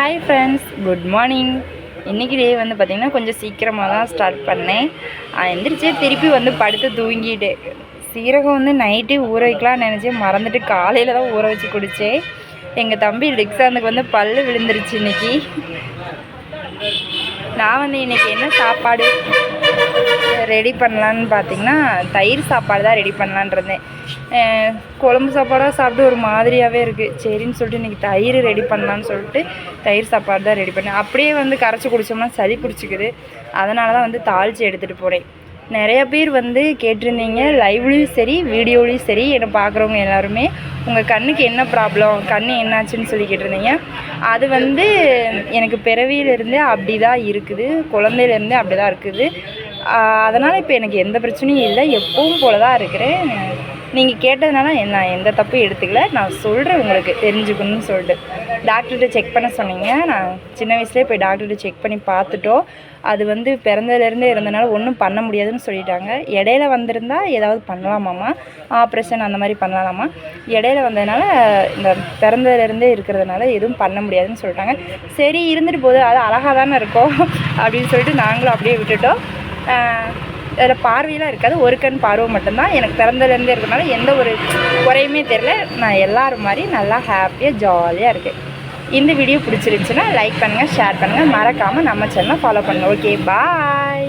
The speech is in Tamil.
ஹாய் ஃப்ரெண்ட்ஸ் குட் மார்னிங் இன்றைக்கி டே வந்து பார்த்திங்கன்னா கொஞ்சம் சீக்கிரமாக தான் ஸ்டார்ட் பண்ணேன். ஆ, எந்திரிச்சே திருப்பி வந்து படுத்து தூங்கிட்டு சீரகம் வந்து நைட்டே ஊற வைக்கலாம்னு நினச்சி மறந்துட்டு காலையில் தான் ஊற வச்சு குடித்தேன் எங்கள் தம்பி லிக்ஸாந்துக்கு வந்து பல் விழுந்துருச்சு இன்றைக்கி நான் வந்து இன்றைக்கி என்ன சாப்பாடு? ரெடி பண்ணலான்னு பார்த்தீங்கன்னா தயிர் சாப்பாடு தான் ரெடி பண்ணலான்னு இருந்தேன். குழம்பு சாப்பாடாக சாப்பிட்டு ஒரு மாதிரியாகவே இருக்குது சரின்னு சொல்லிட்டு இன்றைக்கி தயிர் ரெடி பண்ணலான்னு சொல்லிட்டு தயிர் சாப்பாடு தான் ரெடி பண்ணேன். அப்படியே வந்து கரைச்சி குடித்தோம்னா சளி பிடிச்சிக்குது. அதனால தான் வந்து தாளித்து எடுத்துகிட்டு போகிறேன் நிறைய பேர் வந்து கேட்டிருந்தீங்க லைவ்லேயும் சரி வீடியோலேயும் சரி என்னை பார்க்குறவங்க எல்லாருமே உங்கள் கண்ணுக்கு என்ன ப்ராப்ளம் கண் என்னாச்சுன்னு சொல்லி கேட்டிருந்தீங்க. அது வந்து எனக்கு பிறவியிலேருந்தே அப்படி தான் இருக்குது குழந்தையிலேருந்தே அப்படி தான் இருக்குது. அதனால் இப்போ எனக்கு எந்த பிரச்சனையும் இல்லை. எப்பவும் போல தான் இருக்கிறேன். நீங்கள் கேட்டதுனால நான் எந்த தப்பும் எடுத்துக்கல. நான் சொல்கிறேன் உங்களுக்கு. தெரிஞ்சுக்கணும்னு சொல்லிட்டு. டாக்டர்கிட்ட செக் பண்ண சொன்னீங்க. நான் சின்ன வயசுலேயே போய் டாக்டர்கிட்ட செக் பண்ணி பார்த்துட்டோம். அது வந்து பிறந்ததுலேருந்தே இருந்தனால ஒன்றும் பண்ண முடியாதுன்னு சொல்லிட்டாங்க. இடையில வந்திருந்தா ஏதாவது பண்ணலாமாம்மா? ஆப்ரேஷன் அந்த மாதிரி பண்ணலாமா இடையில வந்ததுனால இந்த பிறந்ததுலேருந்தே இருக்கிறதுனால எதுவும் பண்ண முடியாதுன்னு சொல்லிட்டாங்க. சரி இருந்துட்டு போகுது. அது அழகாக தானே இருக்கும். அப்படின்னு சொல்லிட்டு நாங்களும் அப்படியே விட்டுட்டோம். அதில் பார்வையெல்லாம் இருக்காது. ஒரு கண் பார்வை மட்டும்தான் எனக்கு பிறந்ததுலேருந்தே இருக்கனால எந்த ஒரு குறையுமே தெரில நான் எல்லோரும் மாதிரி நல்லா ஹாப்பியாக ஜாலியாக இருக்கேன். இந்த வீடியோ பிடிச்சிருந்துச்சுன்னா லைக் பண்ணுங்கள் ஷேர் பண்ணுங்கள் மறக்காமல் நம்ம சேனலை ஃபாலோ பண்ணுங்கள் ஓகே பாய்